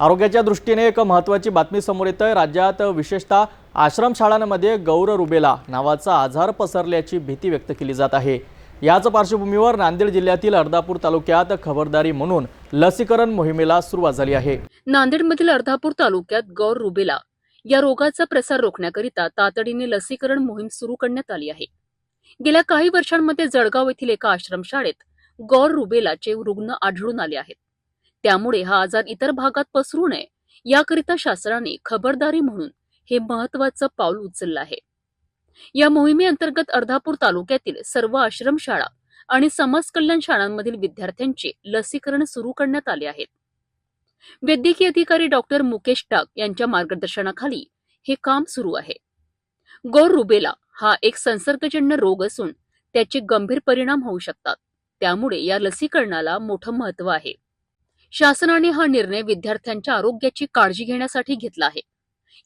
आरोग्याच्या दृष्टीने एक महत्त्वाची बातमी समोर येत आहे राज्यात विशेषतः आश्रमशाळांमध्ये गौर रुबेला नावाचा आजार पसरल्याची भीती व्यक्त केली जात आहे. याच पार्श्वभूमीवर नांदेड जिल्ह्यातील अर्धापूर तालुक्यात खबरदारी म्हणून लसीकरण मोहिमेला सुरुवात झाली आहे. नांदेडमधील अर्धापूर तालुक्यात गौर रुबेला या रोगाचा प्रसार रोखण्याकरिता तातडीने लसीकरण मोहीम सुरू करण्यात आली आहे. गेल्या काही वर्षांमध्ये जळगाव येथील एका आश्रमशाळेत गौर रुबेलाचे रुग्ण आढळून आले आहेत. त्यामुळे हा आजार इतर भागात पसरू नये. याकरिता शासनाने खबरदारी म्हणून हे महत्वाचं पाऊल उचललं आहे. या मोहिमेअंतर्गत अर्धापूर तालुक्यातील सर्व आश्रमशाळा आणि समाज कल्याण शाळांमधील विद्यार्थ्यांचे लसीकरण सुरू करण्यात आले आहे वैद्यकीय अधिकारी डॉक्टर मुकेश टाक यांच्या मार्गदर्शनाखाली हे काम सुरू आहे. गौर रुबेला हा एक संसर्गजन्य रोग असून त्याचे गंभीर परिणाम होऊ शकतात. त्यामुळे या लसीकरणाला मोठं महत्त्व आहे. शासनाने हा निर्णय विद्यार्थ्यांच्या आरोग्याची काळजी घेण्यासाठी घेतला आहे.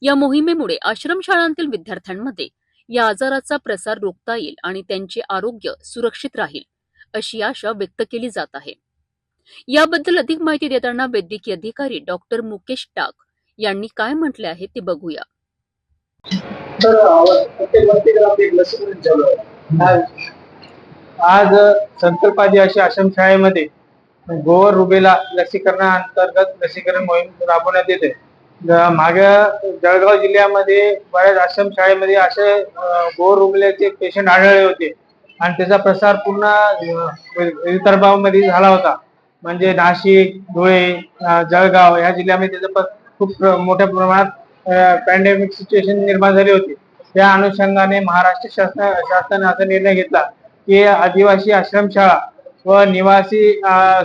या मोहिमेमुळे आश्रमशाळांतील विद्यार्थ्यांमध्ये या आजाराचा प्रसार रोखता येईल आणि त्यांचे आरोग्य सुरक्षित राहील अशी आशा व्यक्त केली जात आहे. याबद्दल अधिक माहिती देताना वैद्यकीय अधिकारी डॉक्टर मुकेश टाक यांनी काय म्हटले आहे ते बघूया. आज संकल्पादी अशी आश्रमशाळेमध्ये गोवर रुबेला लसीकरणाअंतर्गत लसीकरण मोहीम राबवण्यात येते. माग्या जळगाव जिल्ह्यामध्ये बऱ्याच आश्रम शाळेमध्ये असे गोवर रुबेलाचे पेशंट आढळले होते. आणि त्याचा प्रसार पूर्ण विदर्भामध्ये झाला होता. म्हणजे नाशिक धुळे जळगाव या जिल्ह्यामध्ये त्याचा खूप मोठ्या प्रमाणात पॅन्डेमिक सिच्युएशन निर्माण झाली होती. त्या अनुषंगाने महाराष्ट्र शासन शासनाने असा निर्णय घेतला की आदिवासी आश्रमशाळा व निवासी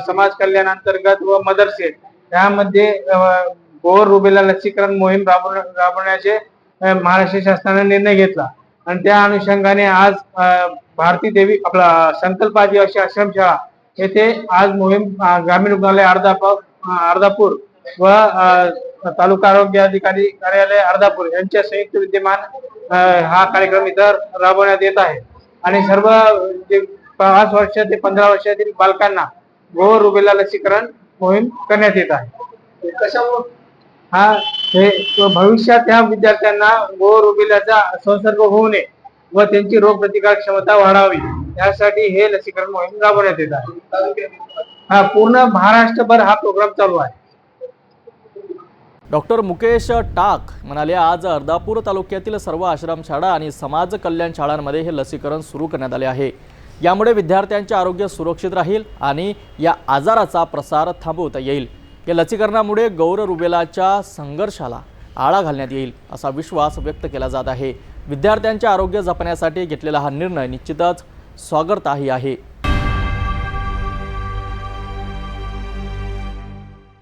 समाज कल्याण अंतर्गत व मदरसे यामध्ये गोर गोवर रुबेला लसीकरण मोहीम राबवण्याचे महाराष्ट्र शासनाने निर्णय घेतला. आणि त्या अनुषंगाने आज भारती देवी आपला संकल्प आदिवासी आश्रमशाळा येथे आज मोहीम ग्रामीण रुग्णालय अर्धापूर अर्धापूर व तालुका आरोग्य अधिकारी कार्यालय अर्धापूर यांच्या संयुक्त विद्यमान हा कार्यक्रम इथं राबवण्यात येत आहे. आणि सर्व जे पाच वर्ष ते पंधरा वर्षातील बालकांना गोवर रुबेला लसीकरण मोहीम करण्यात येत आहे. कशामुळे? हा हे भविष्यात ह्या विद्यार्थ्यांना गोवर रुबेलाचा संसर्ग होऊ नये व त्यांची रोग प्रतिकारक क्षमता वाढावी यासाठी हे लसीकरण मोहीम राबवण्यात येत आहे. हा पूर्ण महाराष्ट्रभर हा प्रोग्राम चालू आहे. डॉक्टर मुकेश टाक म्हणाले आज अर्धापूर तालुक्यातील सर्व आश्रमशाळा आणि समाज कल्याण शाळांमध्ये हे लसीकरण सुरू करण्यात आले आहे. यामुळे विद्यार्थ्यांचे आरोग्य सुरक्षित राहील आणि या आजाराचा प्रसार थांबवता येईल. या लसीकरणामुळे गौर रुबेलाच्या संघर्षाला आळा घालण्यात येईल असा विश्वास व्यक्त केला जात आहे. विद्यार्थ्यांचे आरोग्य जपण्यासाठी घेतलेला हा निर्णय निश्चितच स्वागताही आहे.